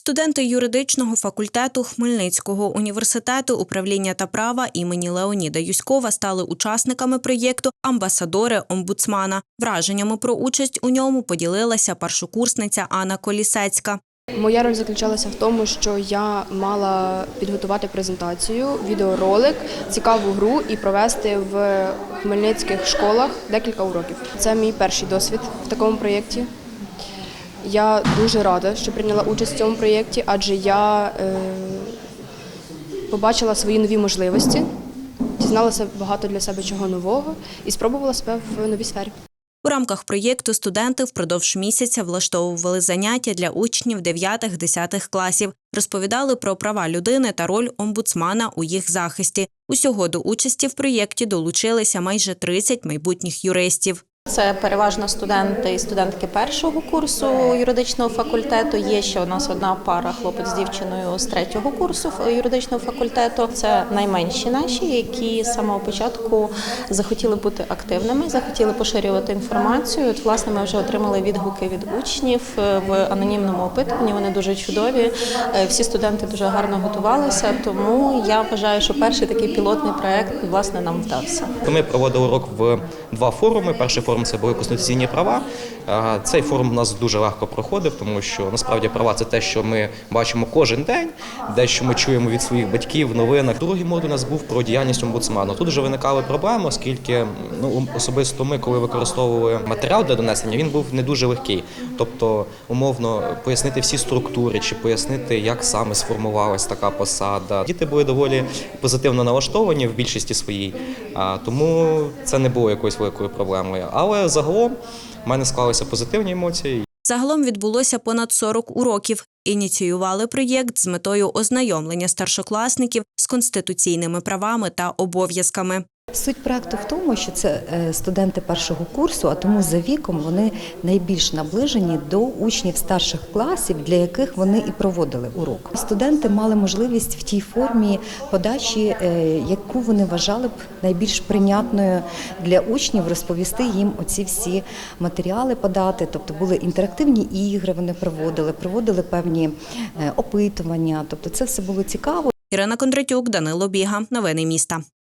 Студенти юридичного факультету Хмельницького університету управління та права імені Леоніда Юськова стали учасниками проєкту Амбасадори омбудсмана. Враженнями про участь у ньому поділилася першокурсниця Анна Колісецька. Моя роль заключалася в тому, що я мала підготувати презентацію, відеоролик, цікаву гру і провести в хмельницьких школах декілька уроків. Це мій перший досвід в такому проєкті. Я дуже рада, що прийняла участь в цьому проєкті, адже я е, побачила свої нові можливості, дізналася багато для себе чого нового і спробувала себе в новій сфері. У рамках проєкту студенти впродовж місяця влаштовували заняття для учнів 9-10 класів, розповідали про права людини та роль омбудсмана у їх захисті. Усього до участі в проєкті долучилися майже 30 майбутніх юристів. Це переважно студенти і студентки першого курсу юридичного факультету. Є ще у нас одна пара хлопець з дівчиною з третього курсу юридичного факультету. Це найменші наші, які з самого початку захотіли бути активними, захотіли поширювати інформацію. От, власне, ми вже отримали відгуки від учнів е, в анонімному опитуванні. Вони дуже чудові. Е, Всі студенти дуже гарно готувалися. Тому я вважаю, що перший такий пілотний проект власне нам вдався. Ми проводили урок в два форуми. Перший форум це були конституційні права. Е, Цей форум у нас дуже легко проходив, тому що насправді права це те, що ми бачимо кожен день, дещо ми чуємо від своїх батьків в новинах. Другий модуль у нас був про діяльність омбудсману. Тут вже виникали проблеми, оскільки ну особисто ми, коли використовували матеріал для донесення, він був не дуже легкий. Тобто, умовно, пояснити всі структури чи пояснити, як саме сформувалась така посада. Діти були доволі позитивно налаштовані в більшості своїй, тому це не було якоюсь великою проблемою. Загалом в мене склалися позитивні емоції. Загалом відбулося понад 40 уроків. Ініціювали проєкт з метою ознайомлення старшокласників з конституційними правами та обов'язками. Суть проекту в тому, що це е, студенти першого курсу, а тому за віком вони найбільш наближені до учнів старших класів, для яких вони і проводили урок. Студенти мали можливість в тій формі подачі, е, яку вони вважали б найбільш прийнятною для учнів, розповісти їм оці всі матеріали подати. Тобто були інтерактивні ігри, вони проводили, проводили певні е, опитування. Тобто, це все було цікаво. Ірина Кондратюк, Данило Біга. Новини міста.